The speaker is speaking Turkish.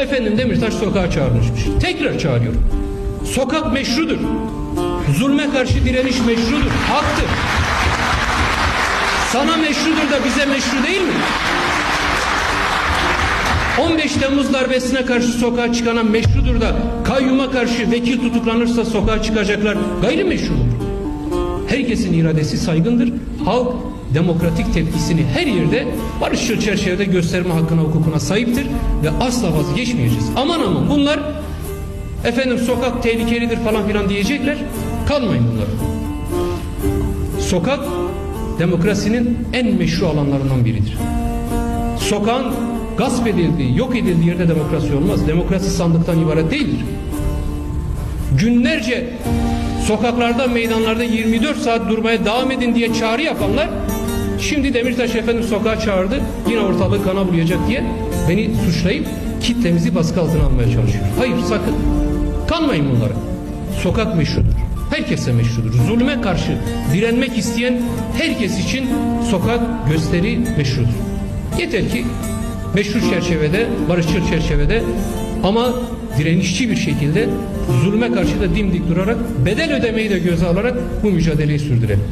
Efendim Demirtaş sokağa çağırmışmış. Tekrar çağırıyorum. Sokak meşrudur. Zulme karşı direniş meşrudur. Haktır. Sana meşrudur da bize meşru değil mi? 15 Temmuz darbesine karşı sokağa çıkana meşrudur da kayyuma karşı vekil tutuklanırsa sokağa çıkacaklar gayrimeşrudur. Herkesin iradesi saygındır. Halk demokratik tepkisini her yerde barışçıl çerçevede gösterme hakkına hukukuna sahiptir ve asla vazgeçmeyeceğiz. Aman aman bunlar efendim sokak tehlikelidir falan filan diyecekler. Kalmayın bunlar. Sokak demokrasinin en meşru alanlarından biridir. Sokağın gasp edildiği, yok edildiği yerde demokrasi olmaz. Demokrasi sandıktan ibaret değildir. Günlerce sokaklarda, meydanlarda 24 saat durmaya devam edin diye çağrı yapanlar şimdi Demirtaş efendim sokağa çağırdı yine ortalığı kana bulayacak diye beni suçlayıp kitlemizi baskı altına almaya çalışıyor. Hayır sakın. Kanmayın bunlara. Sokak meşrudur. Herkese meşrudur. Zulme karşı direnmek isteyen herkes için sokak gösteri meşrudur. Yeter ki meşru çerçevede, barışçıl çerçevede ama direnişçi bir şekilde zulme karşı da dimdik durarak bedel ödemeyi de göze alarak bu mücadeleyi sürdürelim.